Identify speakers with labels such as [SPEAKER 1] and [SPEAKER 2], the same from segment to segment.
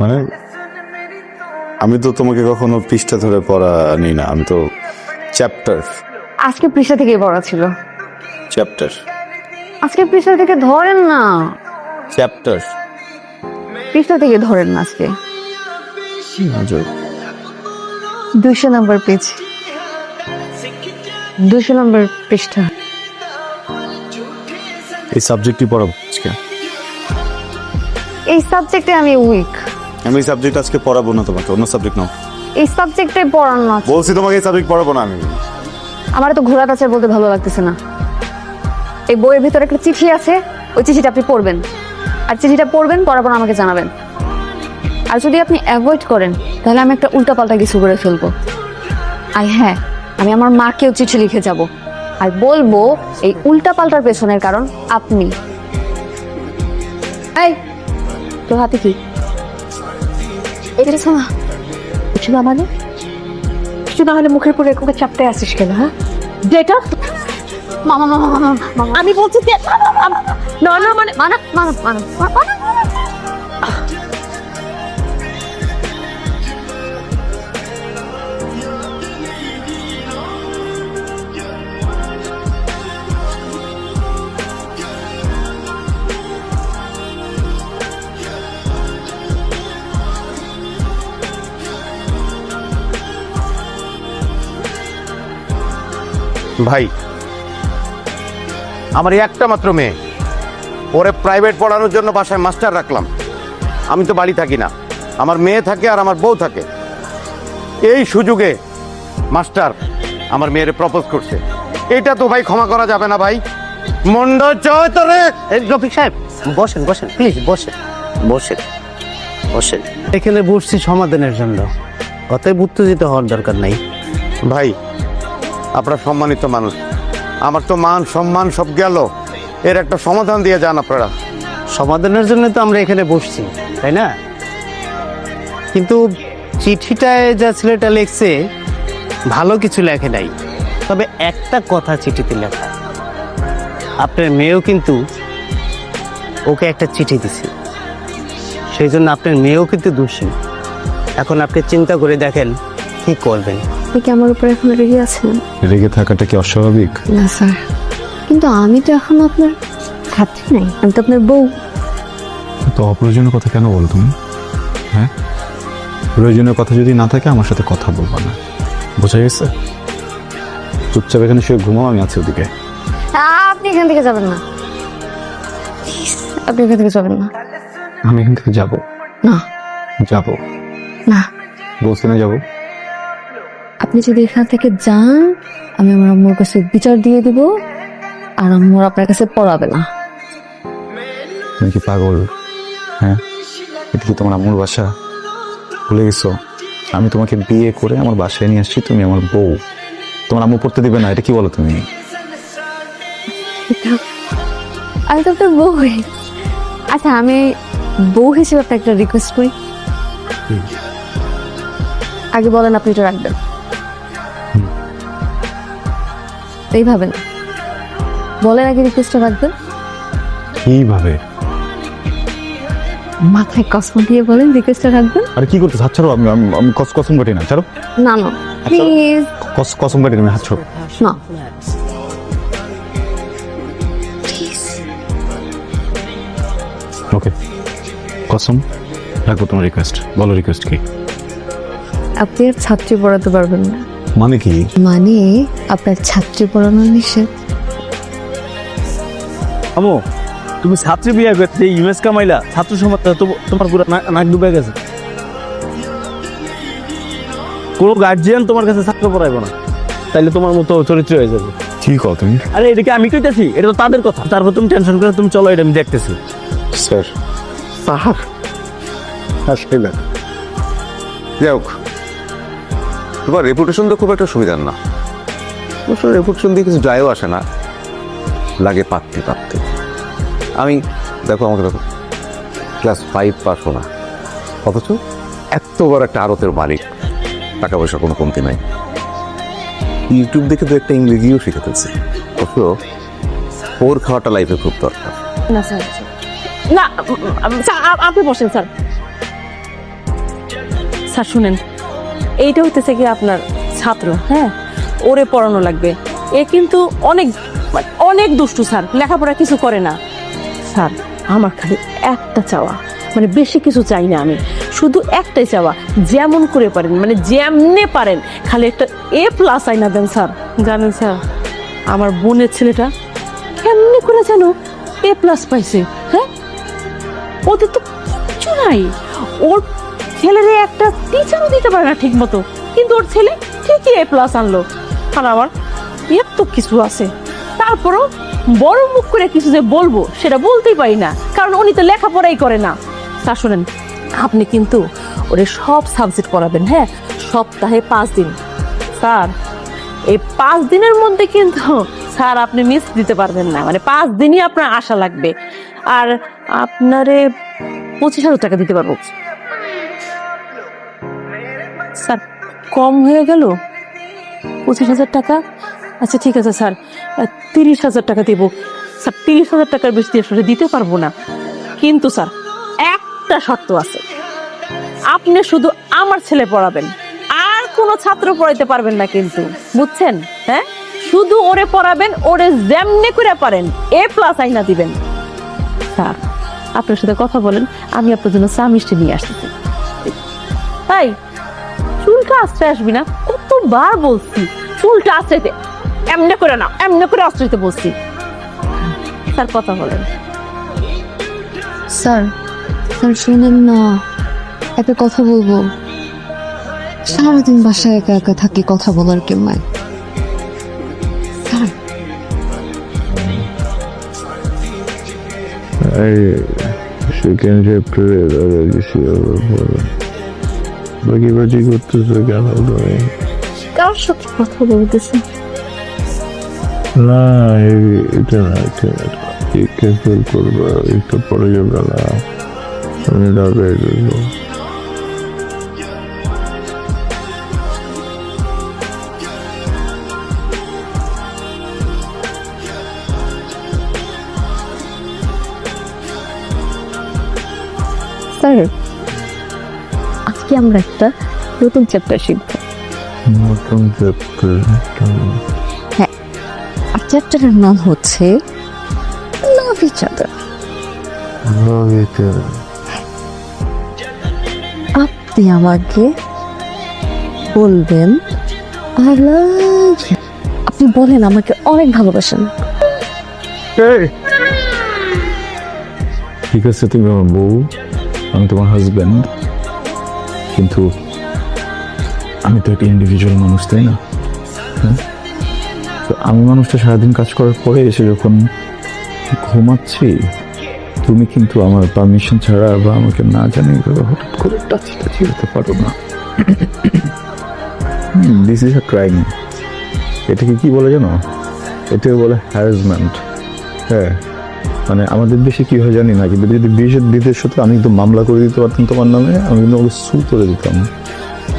[SPEAKER 1] মানে আমি তো তোমাকে কখনো পৃষ্ঠা ধরে পড়া নিই না আমি তো চ্যাপ্টার
[SPEAKER 2] আজকে পৃষ্ঠা থেকেই পড়া ছিল।
[SPEAKER 1] চ্যাপ্টার
[SPEAKER 2] আজকে পৃষ্ঠা থেকে ধরেন না।
[SPEAKER 1] চ্যাপ্টার
[SPEAKER 2] পৃষ্ঠা থেকে ধরেন না আজকে। দুশো নম্বর পেজ। দুশো নম্বর পৃষ্ঠা।
[SPEAKER 1] এই সাবজেক্টটি পড়াবো আজকে।
[SPEAKER 2] এই সাবজেক্টে আমি উইক
[SPEAKER 1] আমি এই সাবজেক্ট আজকে পড়াবো না তোমাকে অন্য সাবজেক্ট নাও।
[SPEAKER 2] এই সাবজেক্টে পড়ানো আছে।
[SPEAKER 1] বলছি তোমাকে এই সাবজেক্ট পড়াবো না আমি।
[SPEAKER 2] আমার তো ঘোরা কাছে বলতে ভালো লাগতেছে না। এই বইয়ের ভিতরে একটা চিঠি আছে ওই চিঠিটা আপনি পড়বেন। আর চিঠিটা পড়বেন পড়ার পর আমাকে জানাবেন। আর যদি আপনি অ্যাভয়েড করেন তাহলে আমি একটা উল্টাপাল্টা কিছু করে ফেলব। আর হ্যাঁ আমি আমার মাকেও চিঠি লিখে যাব। আর বলব এই উল্টাপাল্টার পেছনের কারণ আপনি। এই তোর হাতে কি? শোনা কিছু না মানে
[SPEAKER 3] কিছু না হলে মুখের উপরে এরকম চাপতে আসিস কেন হ্যাঁ? যেটা?
[SPEAKER 2] মামা মামা মামা মামা।
[SPEAKER 3] আমি বলছি যে না না মানে
[SPEAKER 2] মানা মানা মানা
[SPEAKER 4] ভাই আমার একটা মাত্র মেয়ে। ওরে প্রাইভেট পড়ানোর জন্য বাসায় মাস্টার রাখলাম। আমি তো বাড়ি থাকি না। আমার মেয়ে থাকে আর আমার বউ থাকে। এই সুযোগে মাস্টার আমার মেয়েরে প্রপোজ করছে। এটা তো ভাই ক্ষমা করা যাবে না ভাই। মন্ড চয় তোরে।
[SPEAKER 5] রফিক সাহেব বসেন বসেন প্লিজ বসেন বসেন বসেন। এখানে বসছি সমাধানের জন্য। অতএব উত্তেজিত হওয়ার দরকার নাই।
[SPEAKER 4] ভাই আপনারা সম্মানিত মানুষ। আমার তো মান সম্মান সব গেল। এর একটা সমাধান দিয়ে যান আপনারা।
[SPEAKER 5] সমাধানের জন্য তো আমরা এখানে বসছি, তাই না? কিন্তু চিঠিটায় যা ছেলেটা লিখছে, ভালো কিছু লেখে নাই। তবে একটা কথা চিঠিতে লেখা। আপনার মেয়েও কিন্তু ওকে একটা চিঠি দিছে। সেই জন্য আপনার মেয়েও কিন্তু দোষী। এখন আপনি চিন্তা করে দেখেন কি করবেন।
[SPEAKER 2] আপনি কি আমার উপরে এখন রেগে আছেন?
[SPEAKER 1] রেগে থাকাটা কি অস্বাভাবিক?
[SPEAKER 2] না স্যার। কিন্তু আমি তো এখন আপনার ছাত্রী নাই আমি তো আপনার বউ।
[SPEAKER 1] তো অপ্রয়োজনীয় কথা কেন বলো তুমি? হ্যাঁ? প্রয়োজনীয় কথা যদি না থাকে আমার সাথে কথা বলবা না। বোঝা গেছে? চুপচাপ এখানে শুয়ে ঘুমাও আমি আছি ওদিকে।
[SPEAKER 2] আপনি এখান থেকে যাবেন না। আপনি এখান থেকে যাবেন না।
[SPEAKER 1] আমি এখান থেকে যাব।
[SPEAKER 2] না।
[SPEAKER 1] যাব।
[SPEAKER 2] না।
[SPEAKER 1] বলছি না যাব?
[SPEAKER 2] আপনি যদি এখান থেকে যান আমি আমার আম্মুর কাছে বিচার দিয়ে দিব আর আম্মুর আপনার কাছে পড়াবে না।
[SPEAKER 1] তুমি কি পাগল? হ্যাঁ? এটা কি তোমার আম্মুর বাসা? ভুলে গেছো? আমি তোমাকে বিয়ে করে আমার বাসায় নিয়ে আসছি তুমি আমার বউ। তোমার আম্মু পড়তে দিবে না এটা কি বলো তুমি?
[SPEAKER 2] আমি তো আপনার বউ আচ্ছা আমি বউ হিসেবে আপনার একটা রিকোয়েস্ট করি। আগে বলেন আপনি এটা রাখবেন। এইভাবে না। বলেন আগে রিকোয়েস্টটা রাখবেন?
[SPEAKER 1] কীভাবে
[SPEAKER 2] মাথায় কসম দিয়ে বলেন রিকোয়েস্টটা রাখবেন?
[SPEAKER 1] আর কি করতে হাত ছাড়ো আমি আমি- আমি কস কসম কাটি না ছাড়ো।
[SPEAKER 2] না না প্লিজ
[SPEAKER 1] কস কসম কাটি তুমি হাত ছাড়ো।
[SPEAKER 2] না।
[SPEAKER 1] ওকে কসম? রাখব তোমার রিকোয়েস্ট বলো রিকোয়েস্ট কি?
[SPEAKER 2] আপনি আর ছাত্রী পড়াতে পারবেন না।
[SPEAKER 1] মানে কি?
[SPEAKER 2] মানে আপনার ছাত্রী পড়ানো নিষেধ।
[SPEAKER 6] আমো তুমি ছাত্রী বিয়ে করতে ইমেজ কামাইলা ছাত্র সমাজ তো তোমার পুরো নাক ডুবে গেছে। কোনো গার্জিয়ান তোমার কাছে ছাত্র পড়াইবো না তাইলে তোমার মতো চরিত্র হয়ে যাবে।
[SPEAKER 1] কি কও তুমি?
[SPEAKER 6] আরে এটাকে আমি কইতেছি? এটা তো তাদের কথা তারপর তুমি টেনশন করে তুমি চলো এটা আমি দেখতেছি।
[SPEAKER 1] স্যার
[SPEAKER 4] স্যার আসলে যাই হোক তোমার রেপুটেশন তো খুব একটা সুবিধার না। অবশ্য রেপুটেশন দিয়ে কিছু যায়ও আসে না। লাগে পাততে পাততে। আমি, দেখো আমাকে দেখো ক্লাস ফাইভ পাস না। অথচ এত বড় একটা আড়তের মালিক, টাকা পয়সা কোনো কমতি নাই। ইউটিউব দেখে তো একটা ইংরেজিও শিখে ফেলছি অথচ ওর খাওয়াটা লাইফে খুব দরকার।
[SPEAKER 3] না, স্যার। না আপনি বসেন, স্যার। স্যার, শুনেন। এইটা হইতেছে কি আপনার ছাত্র হ্যাঁ? ওরে পড়ানো লাগবে। এ কিন্তু অনেক অনেক দুষ্টু স্যার, লেখাপড়া কিছু করে না। স্যার, আমার খালি একটা চাওয়া মানে বেশি কিছু চাই না আমি। শুধু একটাই চাওয়া, যেমন করে পারেন মানে যেমনে পারেন, খালি একটা এ প্লাস আইনা দেন স্যার। জানেন স্যার, আমার বোনের ছেলেটা কেমনি করে যেন এ প্লাস পাইছে হ্যাঁ? ওদের তো কিচ্ছু নাই। ওর ছেলেরে একটা টিচারও দিতে পারে না ঠিক মতো কিন্তু ওর ছেলে ঠিকই এ প্লাস আনলো। আর আমার এর তো কিছু আছে। তারপরও বড় মুখ করে কিছু যে বলব, সেটা বলতেই পারি না, কারণ উনি তো লেখাপড়াই করে না। তা শোনেন, আপনি কিন্তু ওরে সব সাবজেক্ট পড়াবেন হ্যাঁ? সপ্তাহে পাঁচ দিন। স্যার, এই পাঁচ দিনের মধ্যে কিন্তু, স্যার আপনি মিস দিতে পারবেন না। মানে পাঁচ দিনই আপনার আশা লাগবে। আর আপনারে পঁচিশ হাজার টাকা দিতে পারব। স্যার, কম হয়ে গেল? পঁচিশ হাজার টাকা? আচ্ছা ঠিক আছে, স্যার। তিরিশ হাজার টাকা দেবো। স্যার, তিরিশ হাজার টাকার বেশি আসলে দিতে পারব না। কিন্তু, স্যার, একটা শর্ত আছে। আপনি শুধু আমার ছেলে পড়াবেন। আর কোনো ছাত্র পড়াইতে পারবেন না কিন্তু। বুঝছেন? হ্যাঁ? শুধু ওরে পড়াবেন, ওরে যেমনি করে পারেন, এ প্লাস আইনা দিবেন। স্যার, আপনার সাথে কথা বলেন, আমি আপনার জন্য চা মিষ্টি নিয়ে আসতেছি। তাই চুলটা আশ্রয় আসবি না কতবার বলছি চুলটা আশ্রয়তে। এমনি করে না এমনি করে আশ্রয়তে বলছি। স্যার কথা বলেন।
[SPEAKER 2] স্যার স্যার শুনেন না। একটা কথা বলব। সারাদিন বাসায় একা একা থাকি কথা বলার কেউ নাই। স্যার।
[SPEAKER 7] সেকেন্ড চ্যাপ্টারে দাদা বাকি বাকি করতেছো কেন তুমি
[SPEAKER 2] কার সাথে কথা বলতেছে?
[SPEAKER 7] না এটা না ক্যান্সেল করব? একটু পরে যাবে না। আমি
[SPEAKER 2] স্যার আজকে আমরা একটা নতুন চ্যাপ্টার শিখব।
[SPEAKER 7] নতুন চ্যাপ্টার
[SPEAKER 2] আর চ্যাপ্টারের নাম হচ্ছে লাভ ইচ আদার আপনি আমাকে বলবেন আই লাভ আপনি বলেন আমাকে অনেক ভালোবাসেন।
[SPEAKER 1] ঠিক আছে তুমি আমার বউ আমি তোমার হাজব্যান্ড কিন্তু আমি তো একটা ইন্ডিভিজুয়াল মানুষ, তাই না? হ্যাঁ? তো আমি মানুষটা সারাদিন কাজ করার পরে এসে যখন ঘুমাচ্ছি, তুমি কিন্তু আমার পারমিশন ছাড়া বা আমাকে না জানি হঠাৎ করে টাচি টাচি হতে পারো না। দিস ইজ আ ক্রাইম এটাকে কি বলে জানো? এটাকে বলে হ্যারাসমেন্ট হ্যাঁ মানে আমাদের দেশে কি হয় জানি না, কিন্তু যদি বিদেশ বিদেশ হতো, আমি কিন্তু মামলা করে দিতে পারতাম তোমার নামে, আমি কিন্তু ওকে সু করে দিতাম।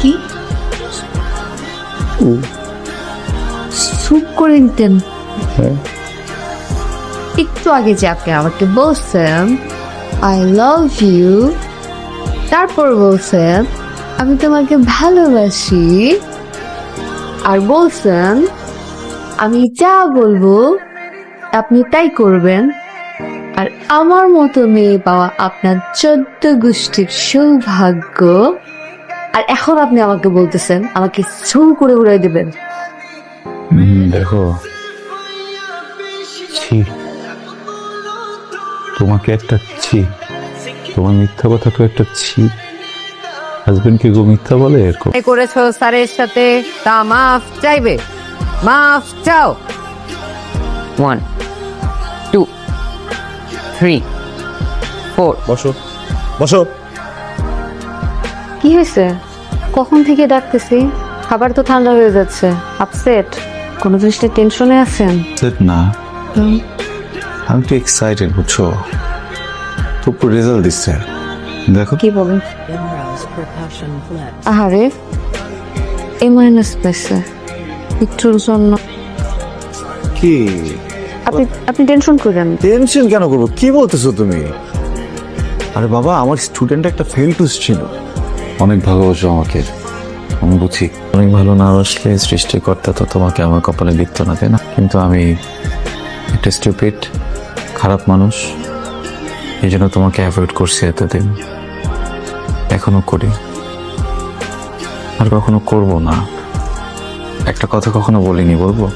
[SPEAKER 2] কি? সুপ করে দিতেন
[SPEAKER 1] হ্যাঁ।
[SPEAKER 2] একটু আগে যে আপনি আমাকে বলছেন আই লাভ ইউ তারপর বলছেন আমি তোমাকে ভালোবাসি। আর বলছেন আমি যা বলব আপনি তাই করবেন। আর আমার মতো মেয়ে পাওয়া আপনার চোদ্দ গোষ্ঠীর সৌভাগ্য আর এখন আপনি আমাকে বলতেছেন আমাকে ছৌ করে উড়াই দেবেন।
[SPEAKER 1] দেখো। ছি। তোমাকে একটা ছি। তোমার মিথ্যা কথা তো একটা ছি। হাজবেন্ড কি গো মিথ্যা বলে? এরকম
[SPEAKER 8] করেছ স্যারের সাথে। তা মাফ চাইবে। মাফ চাও। ওয়ান টু থ্রি ফোর
[SPEAKER 6] বসো। বসো।
[SPEAKER 2] কি হয়েছে? কখন থেকে ডাকতেছি? খাবার তো ঠান্ডা হয়ে যাচ্ছে। আপসেট। কোনো জিনিসটা টেনশনে আছেন?
[SPEAKER 1] Upset না। আমি একটু এক্সাইটেড বুঝছ? তো রেজাল্ট দিচ্ছে। দেখো।
[SPEAKER 2] কি বলেন? আহারে। এ মাইনাস পেয়েছে একটুর জন্য।
[SPEAKER 1] কি?
[SPEAKER 2] আপনি আপনি টেনশন করেন।
[SPEAKER 1] টেনশন কেন করব? কি বলতেছো তুমি? আরে বাবা আমার স্টুডেন্ট একটা ফেল টুস ছিল।
[SPEAKER 9] অনেক ভালোবাসো আমাকে। আমি বুঝি। অনেক ভালো না বাসলে সৃষ্টিকর্তা তো তোমাকে আমার কপালে লিখতো না, তাই না? কিন্তু আমি একটা স্টুপিড খারাপ মানুষ। এই জন্য তোমাকে অ্যাভয়েড করছি এতদিন। এখনও করি। আর কখনো করব না। একটা কথা কখনো বলিনি, বলব?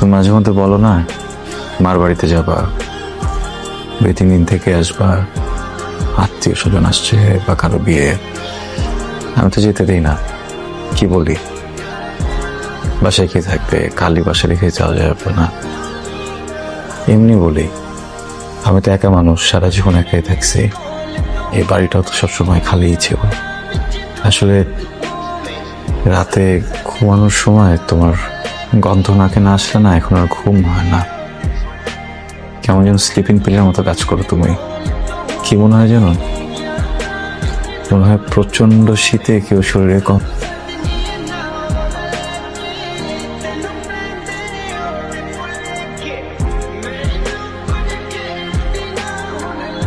[SPEAKER 9] তুমি মাঝে মধ্যে বলো না, মার বাড়িতে যাবা দুই তিন দিন থেকে আসবা। আত্মীয় স্বজন আসছে বা কারও বিয়ে, আমি তো যেতে দিই না। কি বলি? বাসায় কি থাকবে? খালি বাসায় রেখে যাওয়া যাবে না? এমনি বলি, আমি তো একা মানুষ, সারা জীবন একাই থাকছি। এই বাড়িটাও তো সবসময় খালিই ছিল। আসলে রাতে ঘুমানোর সময় তোমার গন্ধ নাকে না আসলে না, এখন আর ঘুম হয় না। কেমন যেন স্লিপিং পিলের মতো কাজ করো তুমি। কি মনে হয় যেন মনে হয় প্রচণ্ড শীতে কেউ শরীরে কম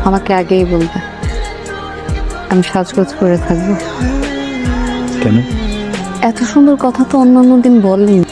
[SPEAKER 2] আমাকে আগেই বলবে। আমি সাজগোজ করে থাকব।
[SPEAKER 9] কেন?
[SPEAKER 2] এত সুন্দর কথা তো অন্য অন্য দিন বললেন